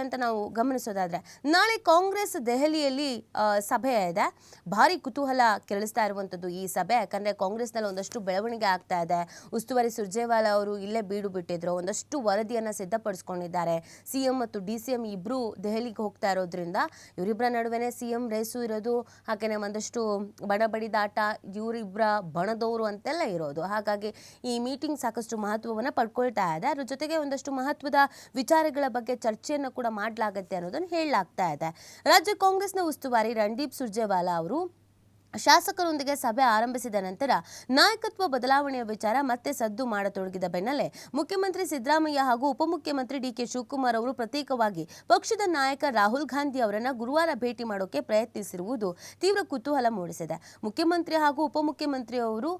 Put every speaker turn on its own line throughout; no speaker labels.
ಅಂತ ನಾವು ಗಮನಿಸೋದಾದ್ರೆ, ನಾಳೆ ಕಾಂಗ್ರೆಸ್ ದೆಹಲಿಯಲ್ಲಿ ಸಭೆ ಇದೆ. ಭಾರಿ ಕುತೂಹಲ ಕೆರಳಿಸ್ತಾ ಇರುವಂತದ್ದು ಈ ಸಭೆ. ಯಾಕಂದ್ರೆ ಕಾಂಗ್ರೆಸ್ನಲ್ಲಿ ಒಂದಷ್ಟು ಬೆಳವಣಿಗೆ ಆಗ್ತಾ ಇದೆ. ಉಸ್ತುವಾರಿ ಸುರ್ಜೇವಾಲ ಅವರು ಇಲ್ಲೇ ಬೀಡು ಬಿಟ್ಟಿದ್ರು. ಒಂದಷ್ಟು ವರದಿಯನ್ನ ಸಿದ್ಧಪಡಿಸ್ಕೊಂಡಿದ್ದಾರೆ. ಸಿಎಂ ಮತ್ತು ಡಿ ಸಿ ಎಂ ಇಬ್ರು ದೆಹಲಿಗೆ ಹೋಗ್ತಾ ಇರೋದ್ರಿಂದ ಇವರಿಬ್ಬರ ನಡುವೆನೆ ಸಿಎಂ ರೇಸು ಇರೋದು, ಹಾಗೇನೆ ಒಂದಷ್ಟು ಬಣ ಬಡಿದಾಟ ಇವರಿಬ್ಬರ ಬಣದವರು ಅಂತೆಲ್ಲ ಇರೋದು. ಹಾಗಾಗಿ ಈ ಮೀಟಿಂಗ್ ಸಾಕಷ್ಟು ಮಹತ್ವವನ್ನು ಪಡ್ಕೊಳ್ತಾ ಇದೆ. ಅದ್ರ ಜೊತೆಗೆ ಒಂದಷ್ಟು ಮಹತ್ವದ ವಿಚಾರಗಳ ಬಗ್ಗೆ ಚರ್ಚೆಯನ್ನು ಮಾಡಲಾಗುತ್ತೆ ಅನ್ನೋದನ್ನು ಹೇಳಲಾಗ್ತಾ ಇದೆ. ರಾಜ್ಯ ಕಾಂಗ್ರೆಸ್ನ ಉಸ್ತುವಾರಿ ರಣದೀಪ್ ಸುರ್ಜೇವಾಲಾ ಅವರು ಶಾಸಕರೊಂದಿಗೆ ಸಭೆ ಆರಂಭಿಸಿದ ನಂತರ ನಾಯಕತ್ವ ಬದಲಾವಣೆಯ ವಿಚಾರ ಮತ್ತೆ ಸದ್ದು ಮಾಡತೊಡಗಿದ ಬೆನ್ನಲ್ಲೇ ಮುಖ್ಯಮಂತ್ರಿ ಸಿದ್ದರಾಮಯ್ಯ ಹಾಗೂ ಉಪಮುಖ್ಯಮಂತ್ರಿ ಡಿಕೆ ಶಿವಕುಮಾರ್ ಅವರು ಪ್ರತ್ಯೇಕವಾಗಿ ಪಕ್ಷದ ನಾಯಕ ರಾಹುಲ್ ಗಾಂಧಿ ಅವರನ್ನು ಗುರುವಾರ ಭೇಟಿ ಮಾಡೋಕೆ ಪ್ರಯತ್ನಿಸಿರುವುದು ತೀವ್ರ ಕುತೂಹಲ ಮೂಡಿಸಿದೆ. ಮುಖ್ಯಮಂತ್ರಿ ಹಾಗೂ ಉಪಮುಖ್ಯಮಂತ್ರಿ ಅವರು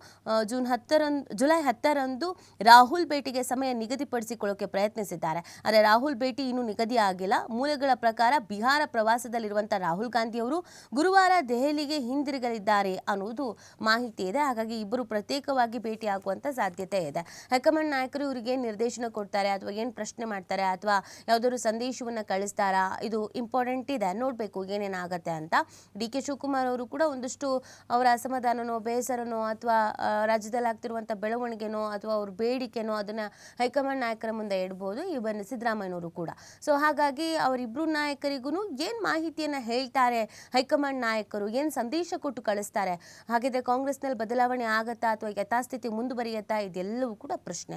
ಜೂನ್ ಹತ್ತರಂದು, ಜುಲೈ ಹತ್ತರಂದು ರಾಹುಲ್ ಭೇಟಿಗೆ ಸಮಯ ನಿಗದಿಪಡಿಸಿಕೊಳ್ಳೋಕೆ ಪ್ರಯತ್ನಿಸಿದ್ದಾರೆ. ಆದರೆ ರಾಹುಲ್ ಭೇಟಿ ಇನ್ನೂ ನಿಗದಿ ಆಗಿಲ್ಲ. ಮೂಲಗಳ ಪ್ರಕಾರ ಬಿಹಾರ ಪ್ರವಾಸದಲ್ಲಿರುವಂತಹ ರಾಹುಲ್ ಗಾಂಧಿ ಅವರು ಗುರುವಾರ ದೆಹಲಿಗೆ ಹಿಂದಿರುಗಲಿದ್ದಾರೆ. ಅನ್ನುವುದು ಮಾಹಿತಿ ಇದೆ. ಹಾಗಾಗಿ ಇಬ್ಬರು ಪ್ರತ್ಯೇಕವಾಗಿ ಭೇಟಿ ಆಗುವಂತ ಸಾಧ್ಯತೆ ಇದೆ. ಹೈಕಮಾಂಡ್ ನಾಯಕರು ಇವರಿಗೆ ನಿರ್ದೇಶನ ಕೊಡ್ತಾರೆ, ಅಥವಾ ಏನು ಪ್ರಶ್ನೆ ಮಾಡ್ತಾರೆ, ಅಥವಾ ಯಾವ್ದಾದ್ರು ಸಂದೇಶವನ್ನ ಕಳಿಸ್ತಾರಾ, ಇದು ಇಂಪಾರ್ಟೆಂಟ್ ಇದೆ. ನೋಡ್ಬೇಕು ಏನೇನಾಗತ್ತೆ ಅಂತ. ಡಿ ಕೆ ಶಿವಕುಮಾರ್ ಅವರು ಕೂಡ ಒಂದಷ್ಟು ಅವರ ಅಸಮಾಧಾನನೋ, ಬೇಸರನೋ, ಅಥವಾ ರಾಜ್ಯದಲ್ಲಿ ಆಗ್ತಿರುವಂಥ ಬೆಳವಣಿಗೆನೋ, ಅಥವಾ ಅವ್ರ ಬೇಡಿಕೆನೋ ಅದನ್ನ ಹೈಕಮಾಂಡ್ ನಾಯಕರ ಮುಂದೆ ಇಡ್ಬೋದು ಇವನ್ ಸಿದ್ದರಾಮಯ್ಯನವರು ಕೂಡ. ಸೊ ಹಾಗಾಗಿ ಅವರಿಬ್ರು ನಾಯಕರಿಗೂ ಏನು ಮಾಹಿತಿಯನ್ನ ಹೇಳ್ತಾರೆ ಹೈಕಮಾಂಡ್ ನಾಯಕರು, ಏನು ಸಂದೇಶ ಕೊಟ್ಟು ಕಳಿಸ್ತಾರೆ. ಹಾಗಿದ್ರೆ ಕಾಂಗ್ರೆಸ್ನಲ್ಲಿ ಬದಲಾವಣೆ ಆಗತ್ತಾ ಅಥವಾ ಯಥಾಸ್ಥಿತಿ ಮುಂದುವರಿಯುತ್ತಾ ಇದೆಲ್ಲವೂ ಕೂಡ ಪ್ರಶ್ನೆ.